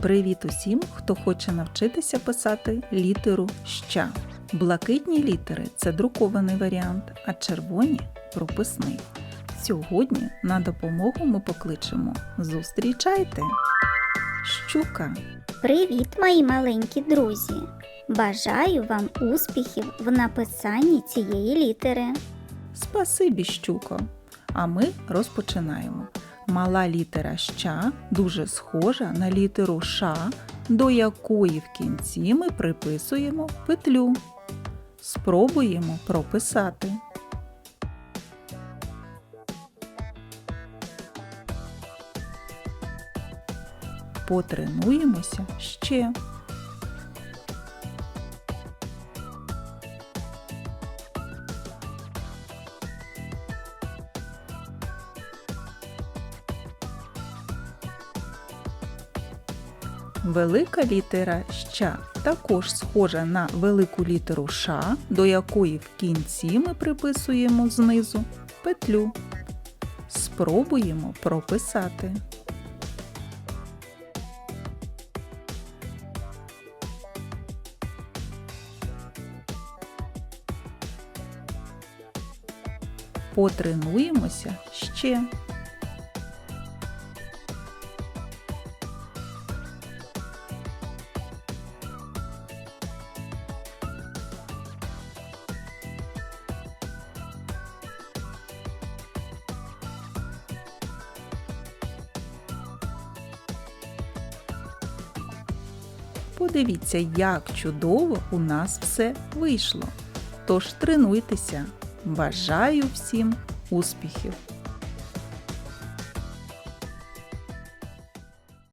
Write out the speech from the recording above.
Привіт усім, хто хоче навчитися писати літеру ща. Блакитні літери це друкований варіант, а червоні прописний. Сьогодні на допомогу ми покличемо Зустрічайте! Щука! Привіт, мої маленькі друзі! Бажаю вам успіхів в написанні цієї літери. Спасибі, щуко! А ми розпочинаємо. Мала літера ща дуже схожа на літеру ша, до якої в кінці ми приписуємо петлю. Спробуємо прописати. Потренуємося ще. Велика літера ща також схожа на велику літеру ша, до якої в кінці ми приписуємо знизу петлю. Спробуємо прописати. Потренуємося ще. Подивіться, як чудово у нас все вийшло. Тож тренуйтеся. Бажаю всім успіхів!